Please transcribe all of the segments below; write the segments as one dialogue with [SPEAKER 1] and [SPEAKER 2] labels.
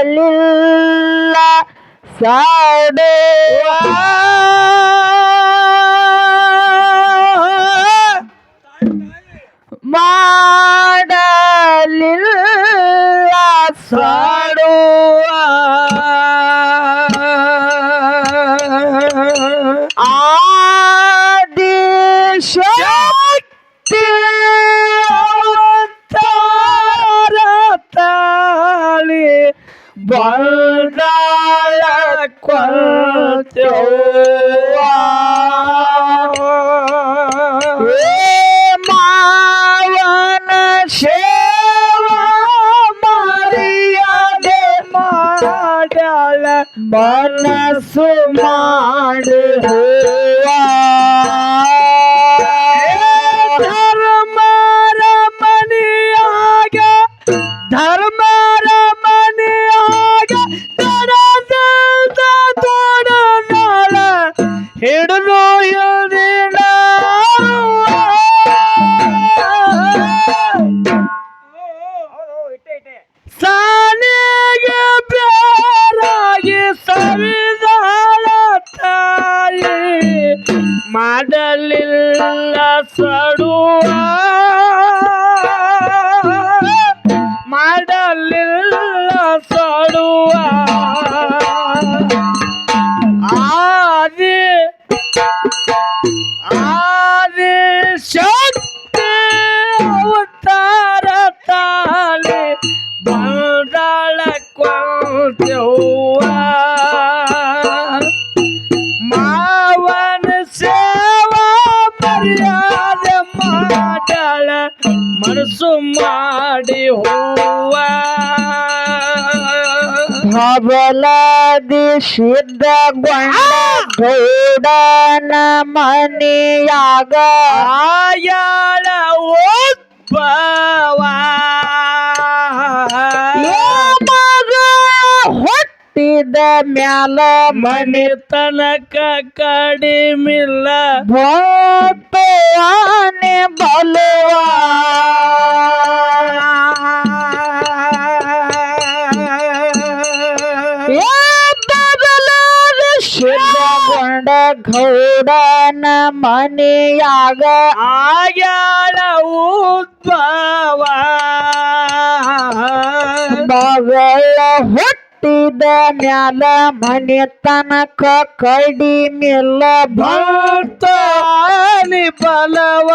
[SPEAKER 1] ಮಾಡಲಿಲ್ಲ ಸಾಡುವ ಮಾಡಲಿಲ್ಲ ಸಾಡುವ. ಕೊಂಚವ್ವ ಮಾವನ ಸೇವಾ ಮರ್ಯಾದೆ ಮಾಡಳ ಮನಸ್ಸು ಮಾಡಿ ಹೂವ. ಹಬಲದಿ ಗೌಡನ ಮನೆಯಾಗ ಆಯಾಳ ಉದ್ಭವ ಹುಟ್ಟಿದ ಮ್ಯಾಲ ಮನೆ ತನಕ ಕಡಿಮಿಲ್ಲ. ಭೋತವಾನೆ ಶಿವಗೊಂಡ ಗೌಡನ ಮನೆಯಾಗ ಆಗ್ಯಾಳ ಉದ್ಭವ. ಮಗಳ ಹುಟ್ಟಿದ ಮ್ಯಾಲ ಮನೆ ತನಕ ಕಡಿಮಿಲ್ಲ ಭಕ್ತಾನಿ ಬಲವ.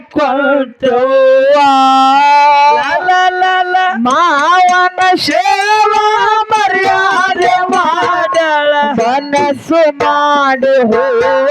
[SPEAKER 1] ಕೊಂಚವ್ವ ಮಾವನ ಸೇವಾ ಮರ್ಯಾದೆ ಮಾಡಳ. ಮನಸ್ಸು ಮಾಡಿ ಹೂವ.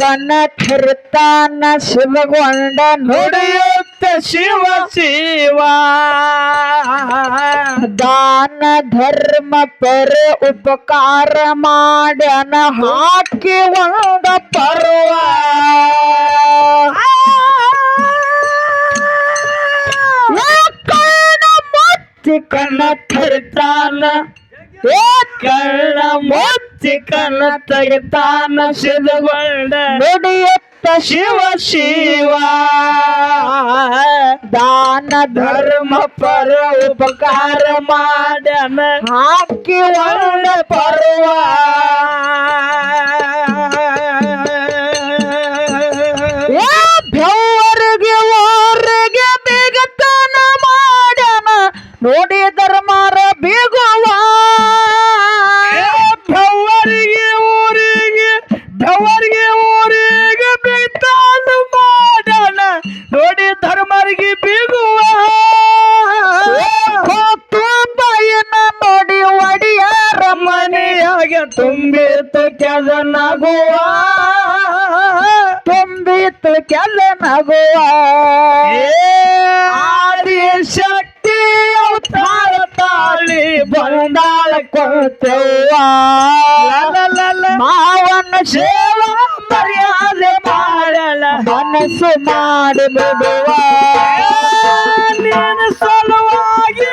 [SPEAKER 2] ಕೋಣ ತಿರುತ್ತಾನ ಶಿವಗೊಂಡ
[SPEAKER 1] ನುಡಿಯುತ್ತ ಶಿವ ಶಿವ.
[SPEAKER 2] ದಾನ ಧರ್ಮ ಪರ ಉಪಕಾರ ಮಾಡ್ಯನ ಹಾಕಿ ಒಂದ ಪರ್ವ. ಕಣ್ಣ ತಿರುತ್ತಾನ
[SPEAKER 1] ಕಳ್ಳ ಮುಚ್ಚಿ ಕಣ್ಣ ತೆಗಿತಾನ ಶಿವಗೊಂಡ
[SPEAKER 2] ನುಡಿಯತ್ತ
[SPEAKER 1] ಶಿವ ಶಿವ.
[SPEAKER 2] ದಾನ
[SPEAKER 1] ಧರ್ಮ ಪರ ಉಪಕಾರ ಮಾಡ್ಯಾನ.
[SPEAKER 2] ಹಾಕಿ ವರ್ಣ
[SPEAKER 1] ಪರ್ವ.
[SPEAKER 2] ಬೆವರಿಗೆ ಓರಿಗೆ ಬೇಗತನ ಮಾಡ್ಯಾನ. ನೋಡಿ
[SPEAKER 1] ತುಂಬಿತು
[SPEAKER 2] ಕೆಲ ನಗುವ
[SPEAKER 1] ಆದಿ ಶಕ್ತಿ ಅವತಾರ ತಾಳಿ ಬಂದಾಳ
[SPEAKER 2] ಕೊಡ್ತೇವ
[SPEAKER 1] ಮಾವನ ಸೇವಾ ಮರ್ಯಾದೆ ಮಾಡಲ.
[SPEAKER 2] ಮನಸ್ಸು ಮಾಡಿ ಬಿಡುವ.
[SPEAKER 1] ನೀನು ಸಲುವಾಗಿ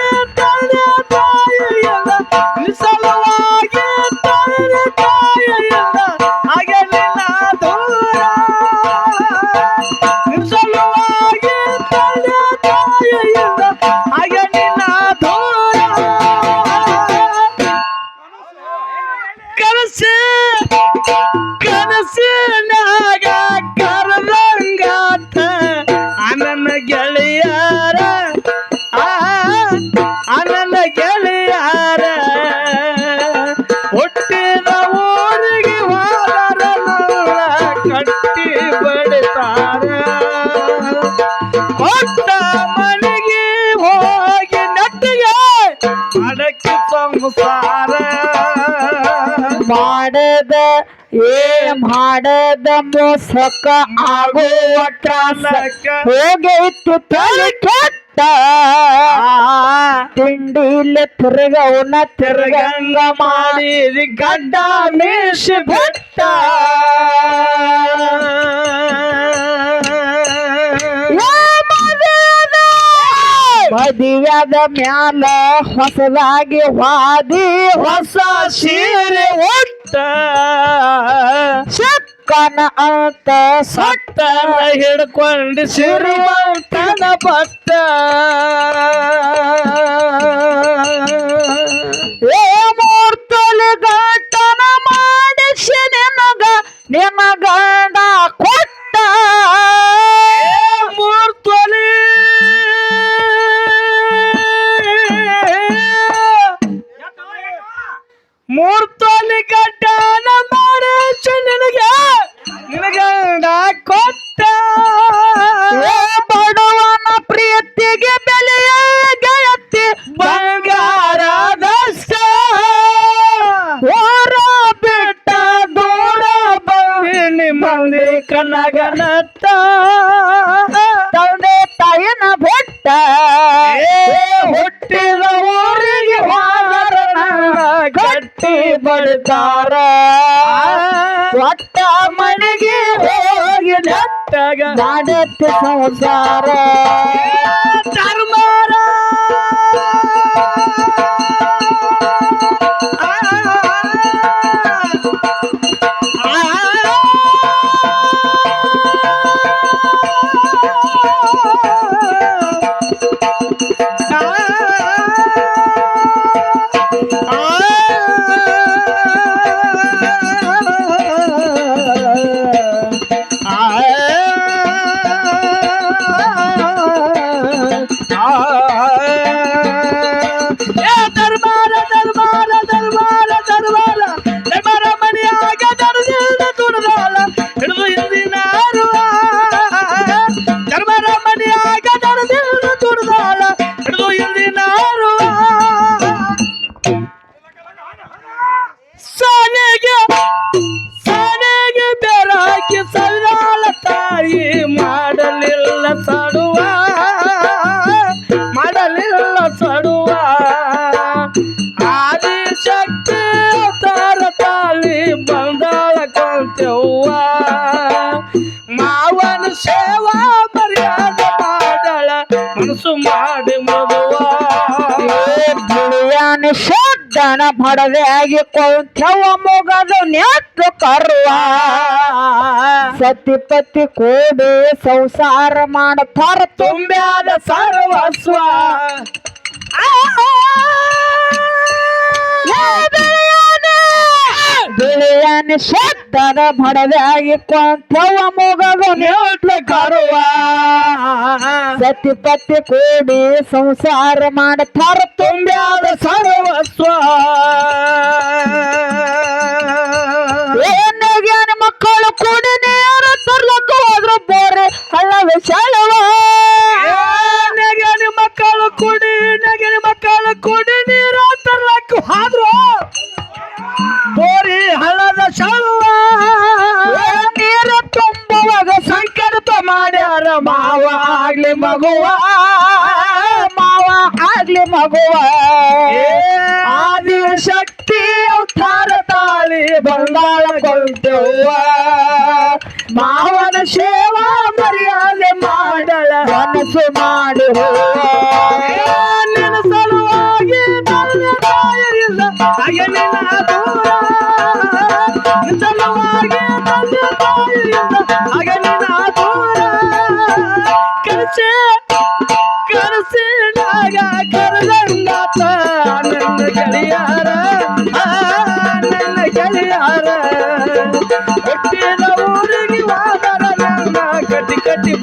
[SPEAKER 2] ಮಾಡದ ಮೋಸಕ ಆಗುವ ತ್ರಾಸ ಹೋಗೈತು ತಲೆ ಕೆಟ್ಟ? ತಿಂಡಿಲೆ ತಿರುಗವನ ತಿರುಗಂಗ
[SPEAKER 1] ಮಾಡಿ ಗಡ್ಡ ಮೇಷ ಬೆಟ್ಟ.
[SPEAKER 2] ಮದುವೆದ ಮ್ಯಾಲ ಹೊಸದಾಗಿ ವಾದಿ
[SPEAKER 1] ಹೊಸ ಸೀರೆ ಒಟ್ಟ
[SPEAKER 2] ಸಕ್ಕನ ಅಂತ
[SPEAKER 1] ಸಟ್ಟನ ಹಿಡ್ಕೊಂಡು ಸಿರಿವಂತನ ಪಟ್ಟ
[SPEAKER 2] ಏ ಮೂರ್ತಲು ಗಂಟನ ಮಾಡಿಸಿ ನಿಮಗ ನಿನ್ನ
[SPEAKER 1] ಗಟ್ಟಿ ಬಡ್ತಾರ
[SPEAKER 2] ಒಟ್ಟ
[SPEAKER 1] ಮನೆಗೆ ಹೋಗಿ ನಟ್ಟಗ
[SPEAKER 2] ಮಾಡತ್ತೆ ಸಂಸಾರ.
[SPEAKER 1] ಧರ್ಮಾರ.
[SPEAKER 2] ಬಡದೆ ಆಗಿ ಕೊಂಥವ ಮುಗದು ನೆಟ್ಟು ಕರುವ ಸತಿಪತಿ ಕೋಡೆ ಸಂಸಾರ ಮಾಡತಾರ
[SPEAKER 1] ತುಂಬ್ಯಾದ ಸರ್ವಸ್ವ
[SPEAKER 2] ಬಿಳಿಯಾನ ಶಬ್ದದ ಬಡದೆ ಆಗಿ ನೀಟ್ಲ ಮುಗದ ಸತಿ ಕರುವ. ಸತಿಪತಿ ಕೂಡಿ ಸಂಸಾರ ಮಾಡ್ತಾರ
[SPEAKER 1] ತುಂಬ್ಯಾದ ಸರ್ವಸ್ವ. ಆಗ್ಲಿ ಮಗುವ
[SPEAKER 2] ಮಾವ ಆಗ್ಲಿ ಮಗುವ
[SPEAKER 1] ಆದಿ ಶಕ್ತಿ ಅವತಾರ ತಾಳಿ ಬಂಗಾಳ ಕೊಳ್ತೇವ್ವ ಮಾವನ ಸೇವಾ ಮರ್ಯಾದೆ ಮಾಡಳ
[SPEAKER 2] ಮನಸ್ಸು ಮಾಡಿ
[SPEAKER 1] ಕನಸೆ ಕನಸಿನಾಗ ಕರೆದಂಗಾತ ನನ್ನ ಗೆಳೆಯಾರ. ನನ್ನ ಗೆಳೆಯಾರ. ಹುಟ್ಟಿದ ಊರಿಗೆ ಹೋದರ ನನ್ನ ಕಟ್ಟಿ ಕಟ್ಟಿ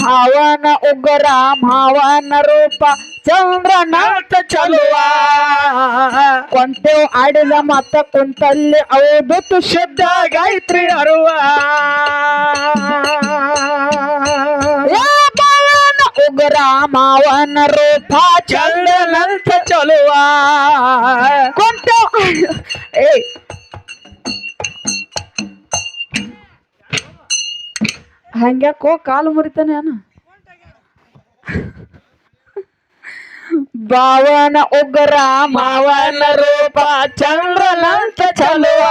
[SPEAKER 2] ಭಾವನ ಉಗ್ರ, ಭಾವನ ರೂಪ. ಚಂದ್ರನ
[SPEAKER 1] ನಾಟ ಚಲುವ.
[SPEAKER 2] ಕೊಂತೆವ್ ಆಡಿದ ಮತ್ತ ಕುಂತಲ್ಲಿ ಅವದು
[SPEAKER 1] ಶುದ್ಧ ಗಾಯತ್ರಿ ಅರುವ
[SPEAKER 2] ಉಗ್ರ ಮಾವನ ರೂಪ
[SPEAKER 1] ಚಂದ್ರನಂತ ಚಲುವ.
[SPEAKER 2] ಕೊಂತೆವ್ ಏ. ಹಂಗ್ಯಾಕೋ ಕಾಲು ಮುರಿತಾನೆ ಅನ್ನ ಭಾವನ ಉಗ್ರ ಮಾವನ ರೂಪ,
[SPEAKER 1] ಚಂದ್ರನಂತ ಚಲುವ.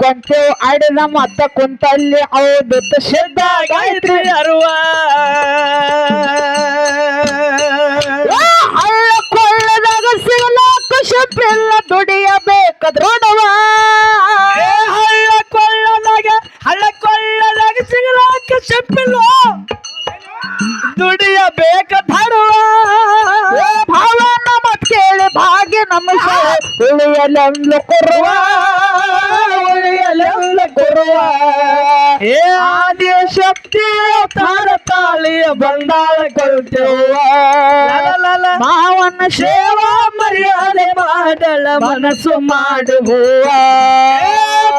[SPEAKER 2] ಕೊಂತೆವ್ ಆಡಿದ ಮತ್ತ ಕುಂತಲ್ಲಿ ಅವದು
[SPEAKER 1] ಶುದ್ಧ ಗಾಯತ್ರಿ ಅರುವ.
[SPEAKER 2] ಹಳ್ಳ ಕೊಳ್ಳದಾಗ ಸಿಗಲಾಕ ಶಪಿಲ್ಲ ದುಡಿಯಬೇಕ ದೃಢವ.
[SPEAKER 1] ಹಳ್ಳ ಕೊಳ್ಳದಾಗ ಹಳ್ಳ ಕೊಳ್ಳದಾಗ ಸಿಗಲಾಕ ಸಪ್ಪಿಲ್ಲ ದುಡಿಯ ಬೇಕ ಧರುವ
[SPEAKER 2] ಏ ಭಾವನ ಮತ್ ಕೇಳಿ ಭಾಗ್ಯ ನಮಿಷ ಉಳಿಯಲೆಂದು ಕೊರುವ ಉಳಿಯಲೆಂದ ಕೊರುವ
[SPEAKER 1] ಏ ಆದಿ ಶಕ್ತಿ ತಾರ ತಾಳಿಯ ಬಂದಾಳ ಕೊಳ್ತೇವ.
[SPEAKER 2] ಮಾವನ
[SPEAKER 1] ಸೇವಾ ಮರ್ಯಾದೆ ಮಾಡಳ ಮನಸ್ಸು ಮಾಡುವ.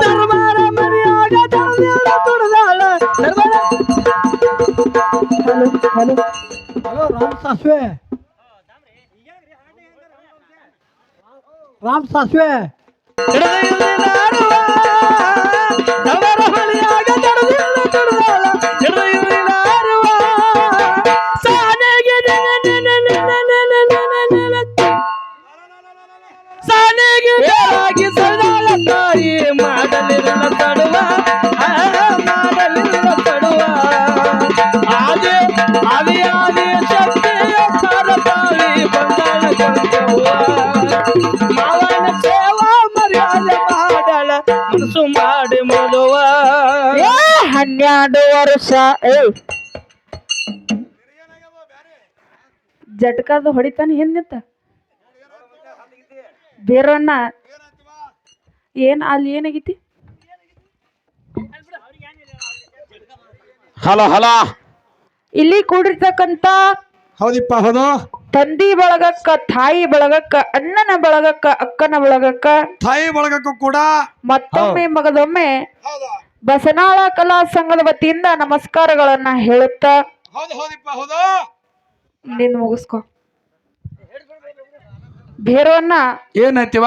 [SPEAKER 1] ಧರ್ಮಾರ ಮರ್ಯಾದ ಧರ್ಮದ
[SPEAKER 2] ಹಲೋ
[SPEAKER 3] ಹಲೋ ರಾಮ್ ಸಾಸ್ವೆ. ರಾಮ್ ಸಾಸ್ವೆ.
[SPEAKER 1] ಮಾಡಲಿಲ್ಲ ತಡುವ.
[SPEAKER 2] ವರ್ಷ ಏ ಜಟ್ಕಾದ ಹೊಡಿತಾನೆ ಹಿಂದಿತ್ತ ಬೇರನ್ನ ಏನ್ ಅಲ್ಲಿ ಏನಾಗೈತಿ?
[SPEAKER 3] Hello hello.
[SPEAKER 2] ಇಲ್ಲಿ ಕೂಡಿರ್ತಕ್ಕಂತ
[SPEAKER 3] ಹೌದಿಪ್ಪ ಹೌದು.
[SPEAKER 2] ತಂದಿ ಬಳಗಕ್ಕ ತಾಯಿ ಬಳಗಕ್ಕ ಅಣ್ಣನ ಬಳಗಕ್ಕ ಅಕ್ಕನ ಬಳಗಕ್ಕ
[SPEAKER 3] ತಾಯಿ ಬಳಗಕ್ಕೂ ಕೂಡ.
[SPEAKER 2] ಮತ್ತೊಮ್ಮೆ ಮಗದೊಮ್ಮೆ ಬಸನಾಳ ಕಲಾ ಸಂಘದ ವತಿಯಿಂದ ನಮಸ್ಕಾರಗಳನ್ನ ಹೇಳುತ್ತಾ
[SPEAKER 3] ಹೌದು ಹೌದಿಪ್ಪ ಹೌದು.
[SPEAKER 2] ನಿನ್ ಮುಗಿಸ್ಕೊ. ಭೇರವನ್ನ
[SPEAKER 3] ಏನೈತಿವ?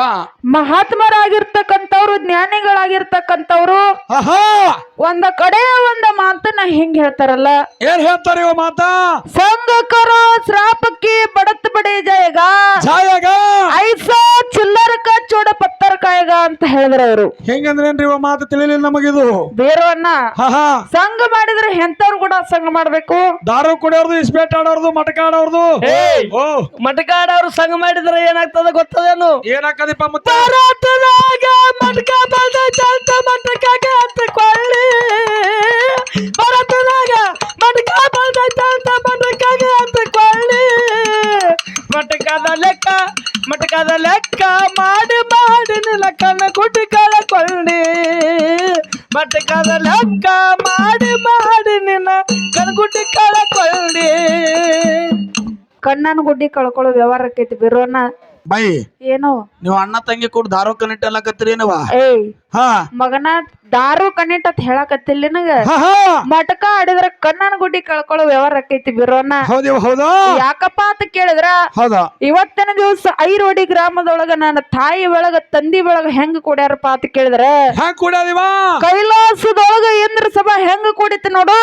[SPEAKER 2] ಮಹಾತ್ಮರಾಗಿರ್ತಕ್ಕಂಥವ್ರು ಜ್ಞಾನಿಗಳಾಗಿರ್ತಕ್ಕಂಥವ್ರು ಒಂದ ಕಡೆ ಒಂದ ಮಾತನ್ನ ಹಿಂಗ್ ಹೇಳ್ತಾರಲ್ಲ.
[SPEAKER 3] ಏನ್ ಹೇಳ್ತಾರ ಇವ ಮಾತಾ?
[SPEAKER 2] ಸಂಘ ಕರೋ ಶ್ರಾಪಕ್ಕೆ ಬಡತ್ ಬಡಿ ಜಾಯಗ.
[SPEAKER 3] ಜಾಯಗ!
[SPEAKER 2] ಐಸಾ ಚಿಲ್ಲರಕ ಚೋಡ ಪತ್ತರ ಕಾಯಗ ಅಂತ ಹೇಳಿದ್ರ ಅವರು.
[SPEAKER 3] ಹೆಂಗಂದ್ರೇನ್ರಿ ಇವ ಮಾತು ತಿಳಿಲಿಲ್ಲ ನಮಗಿದು?
[SPEAKER 2] ಬೇರವನ್ನ ಸಂಘ ಮಾಡಿದ್ರೆ ಎಂತವ್ರು ಕೂಡ ಸಂಘ ಮಾಡ್ಬೇಕು?
[SPEAKER 3] ದಾರು ಕುಡಿಯೋರ್ದು ಇಸ್ಬೇಟ್ ಆಡೋರ್ದು ಮಟಕ ಆಡೋರ್ದು?
[SPEAKER 1] ಮಟಕ ಅವ್ರು ಸಂಘ ಮಾಡಿದ್ರೆ ಏನಾಗ್ತದ ಗೊತ್ತದೇನು?
[SPEAKER 3] ಏನಾಕದಿಪ್ಪ ಮುತ್ತ?
[SPEAKER 1] ಭಾರತದಾಗ ಮಟಕ ಬಂದೈತೆ ಅಂತ ಮಟಕಾಗ ಹತ್ತಿಕೊಳ್ಳಿ ಭಾರತದಾಗ ಚಲ್ತ ಬಂದೈತೆ ಅಂತ ಮಟಕಾಗ ಹತ್ತಿಕೊಳ್ಳಿ ಮಟಕದ ಲೆಕ್ಕ ಮಟಕದ ಲೆಕ್ಕ ಮಾಡಿ ಮಾಡಿ ನಿಲಕನ ಗುಡ್ಡಿ ಕಳಕೊಳ್ಳಿ ಮಟಕದ ಲೆಕ್ಕ ಮಾಡಿ ಮಾಡಿ ನಿನ್ನ ಕಣ್ಗುಡ್ಡಿ ಕಳಕೊಳ್ಳಿ
[SPEAKER 2] ಕಣ್ಣನ ಗುಡ್ಡಿ ಕಳ್ಕೊಳ್ಳೋ ವ್ಯವಹಾರ ಆಕೈತಿ ಬಿರೋನ
[SPEAKER 3] ಬೈ
[SPEAKER 2] ಏನು?
[SPEAKER 3] ನೀವು ಅಣ್ಣ ತಂಗಿ ಕೂಡ ದಾರು ಕನೆಕ್ಟ್ ಎಲ್ಲ ನೀವ
[SPEAKER 2] ಏಯ್.
[SPEAKER 3] ಹಾ.
[SPEAKER 2] ಮಗನ ದಾರು ಕಣ್ಣಿಟ್ ಅಂತ ಹೇಳಾಕತ್ತಿಲ್ಲ ನಿನಗ? ಮಟಕ ಆಡಿದ್ರ ಕಣ್ಣನ ಗುಡ್ಡಿ ಕಳ್ಕೊಳ್ಳೋ ವ್ಯವಹಾರ ಆಕೈತಿ ಬಿರೋನ. ಯಾಕಪ್ಪ ಅಂತ ಕೇಳಿದ್ರ?
[SPEAKER 3] ಹೌದಾ?
[SPEAKER 2] ಇವತ್ತಿನ ದಿವಸ ಐರೋಡಿ ಗ್ರಾಮದೊಳಗ ನನ್ನ ತಾಯಿ ಒಳಗ ತಂದಿ ಒಳಗ ಹೆಂಗ್ ಕೊಡ್ಯಾರಪ್ಪ ಅಂತ ಕೇಳಿದ್ರ? ಕೈಲಾಸದೊಳಗ ಇಂದ್ರ ಸಭಾ ಹೆಂಗ್ ಕೂಡಿತ್ತು ನೋಡು.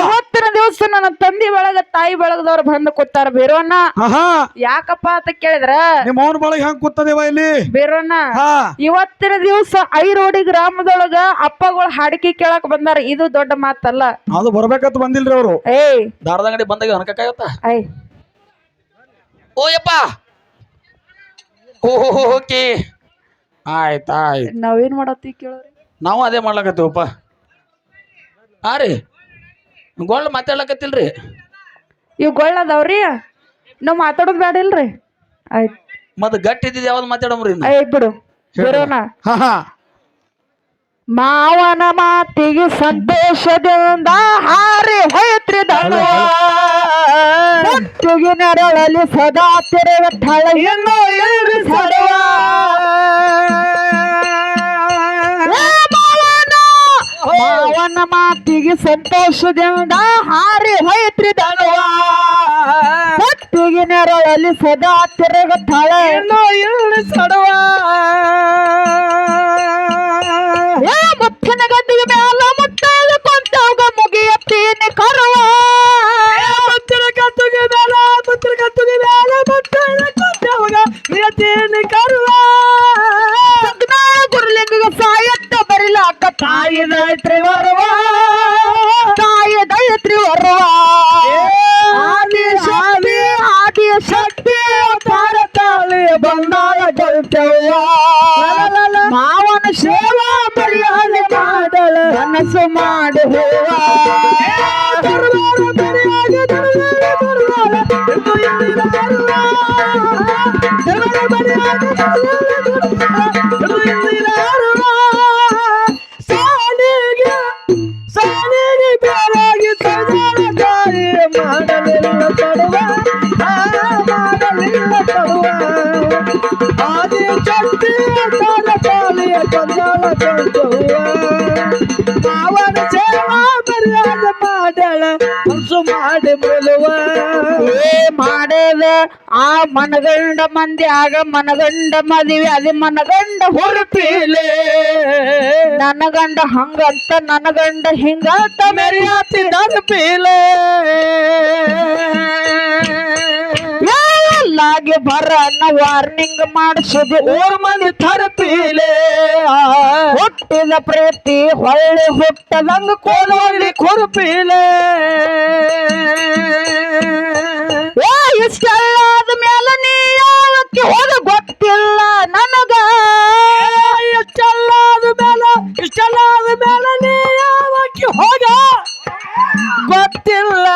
[SPEAKER 2] ಇವತ್ತಿನ ದಿವಸ ನನ್ನ ತಂದಿ ಒಳಗ ತಾಯಿ ಬಳಗದವ್ರು ಬಂದು ಕೂತಾರ ಬೇರೋನ. ಯಾಕಪ್ಪ ಅಂತ ಕೇಳಿದ್ರ?
[SPEAKER 3] ನಿಮ್ಮ ಹೆಂಗ್ ಕೂತದೇವ ಇಲ್ಲಿ?
[SPEAKER 2] ಬೇರೋನ.
[SPEAKER 3] ಹಾ.
[SPEAKER 2] ಇವತ್ತಿನ ದಿವಸ ಐರೋಡಿ ಗ್ರಾಮದೊಳಗ ಅಪ್ಪಗಳು ಹಾಡಿಕೆ ಕೇಳಕ್ ಬಂದಾರ. ಇದು ದೊಡ್ಡ ಮಾತಲ್ಲ.
[SPEAKER 3] ಅದು ಬರ್ಬೇಕಂತ ಬಂದಿಲ್ರಿ ಅವರು.
[SPEAKER 2] ಏಯ್.
[SPEAKER 3] ದಾರದಂಗಡಿ ಬಂದಾಗ ಅನ್ಕಾಗತ್ತ
[SPEAKER 2] ಐ
[SPEAKER 3] ಓ ಯಪ್ಪ! ಓಕೆ ಆಯ್ತು ಆಯ್ತು.
[SPEAKER 2] ನಾವೇನ್ ಮಾಡತ್ತಿ ಕೇಳೋರಿ?
[SPEAKER 3] ನಾವು ಅದೇ ಮಾಡ್ಲಕತ್ತೀವಪ್ಪ. ಹಾ ರೀ. ಗೋಳ್ ಮಾತಾಡ್ಲಕತ್ತಿಲ್ರಿ?
[SPEAKER 2] ಇವ್ ಗೊಳ್ಳದವ್ರಿ ನಾವ್ ಮಾತಾಡೋದ್ ಬೇಡ ಇಲ್ರಿ? ಆಯ್ತು.
[SPEAKER 3] ಮತ್ ಗಟ್ಟಿ ಇದ್ದಿದ್ ಯಾವ್ದು ಮಾತಾಡಮ್ರಿ ಇನ್ನು?
[SPEAKER 2] ಬಿಡು. ಬೇರೋನ
[SPEAKER 3] ಹಾ ಹಾ.
[SPEAKER 2] ಮಾವನ ಮಾತಿಗೆ ಸಂತೋಷದಿಂದ ಹಾರಿ ಹೋಯ್ತ್ರಿ ದಳ ಹೊತ್ತಿಗೆ ನೆರಳಲ್ಲಿ ಸದಾ ತೆರೆವ ಥಳ ಇನ್ನೂ ಇಲ್ರಿ ಮಾವನ ಮಾತಿಗೆ ಸಂತೋಷದಿಂದ ಹಾರಿ ಹೋಯ್ತ್ರಿ ದಳವ ಹೊತ್ತಿಗೆ ನೆರಳಲ್ಲಿ ಸದಾ ತೆರೆವ ಥಳ ಇನ್ನೂ ಇಲ್ರಿ ಸಡವ ಕನಸು ಮಾಡಿ
[SPEAKER 1] ಆ
[SPEAKER 2] ಮನಗಂಡ ಮಂದಿ ಆಗ ಮನಗಂಡ ಮದುವೆ ಅದೇ ಮನಗಂಡ ಹೊರತಿಲೆ ನನಗಂಡ ಗಂಡ ಹಂಗಂತ, ನನಗಂಡ ಗಂಡ ಹಿಂಗಂತ,
[SPEAKER 1] ಮೆರಿಯಾತಿ ಪೀಲೆ
[SPEAKER 2] ಎಲ್ಲಾಗಿ ಬರ ವಾರ್ನಿಂಗ್ ಮಾಡಿಸುದು.
[SPEAKER 1] ಊರ್ ಮಂದಿ ಥರಪೀಲೆ
[SPEAKER 2] ಹುಟ್ಟಿದ ಪ್ರೀತಿ ಹೊಳ್ಳಿ ಹುಟ್ಟದಂಗ
[SPEAKER 1] ಕೋಲೋಳಿ ಕುರುಪೀಲೆ?
[SPEAKER 2] ಓ ಇಷ್ಟೆಲ್ಲ ಆದ ಮೇಲೆ ನೀ ಯಾವಕ್ಕೆ ಹೋದ ಗೊತ್ತಿಲ್ಲ ನನಗ?
[SPEAKER 1] ಇಷ್ಟೆಲ್ಲ ಆದ ಮೇಲೆ ಇಷ್ಟೆಲ್ಲ ಮೇಲೆ ನೀ ಯಾವಕ್ಕೆ ಹೋಗ ಗೊತ್ತಿಲ್ಲ?